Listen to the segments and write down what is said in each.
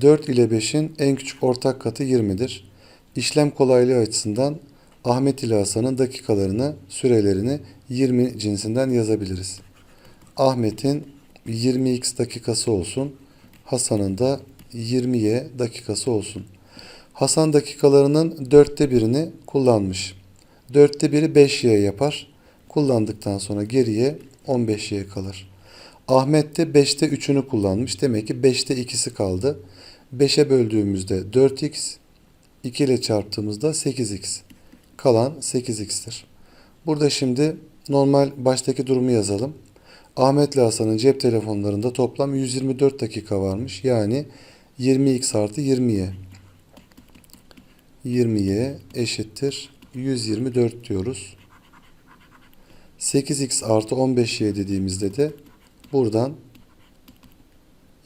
4 ile 5'in en küçük ortak katı 20'dir. İşlem kolaylığı açısından Ahmet ile Hasan'ın dakikalarını, sürelerini 20 cinsinden yazabiliriz. Ahmet'in 20x dakikası olsun. Hasan'ın da 20y dakikası olsun. Hasan dakikalarının dörtte birini kullanmış. Dörtte biri 5y yapar. Kullandıktan sonra geriye 15y kalır. Ahmet de 5'te 3'ünü kullanmış. Demek ki 5'te 2'si kaldı. 5'e böldüğümüzde 4x, 2 ile çarptığımızda 8x. Kalan 8x'tir. Burada şimdi normal baştaki durumu yazalım. Ahmet ile Hasan'ın cep telefonlarında toplam 124 dakika varmış. Yani 20x artı 20y. 20y eşittir 124 diyoruz. 8x artı 15y dediğimizde de buradan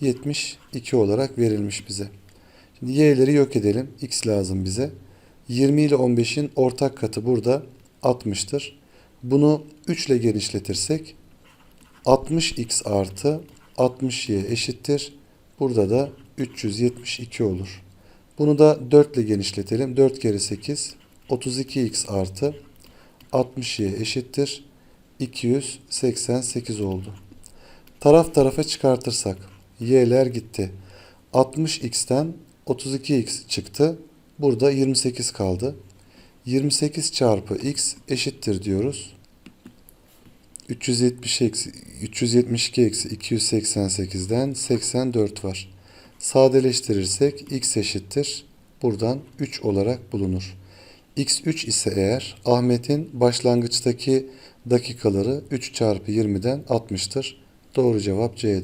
72 olarak verilmiş bize. Şimdi y'leri yok edelim. x lazım bize. 20 ile 15'in ortak katı burada 60'tır. Bunu 3 ile genişletirsek 60x artı 60y eşittir. Burada da 372 olur. Bunu da 4 ile genişletelim. 4 kere 8 32x artı 60y eşittir. 288 oldu. Taraf tarafa çıkartırsak y'ler gitti. 60x'ten 32x çıktı. Burada 28 kaldı. 28 çarpı x eşittir diyoruz. 370 eksi, 372 eksi 288'den 84 var. Sadeleştirirsek x eşittir. Buradan 3 olarak bulunur. x3 ise eğer Ahmet'in başlangıçtaki dakikaları 3 çarpı 20'den 60'tır. Doğru cevap C'dir.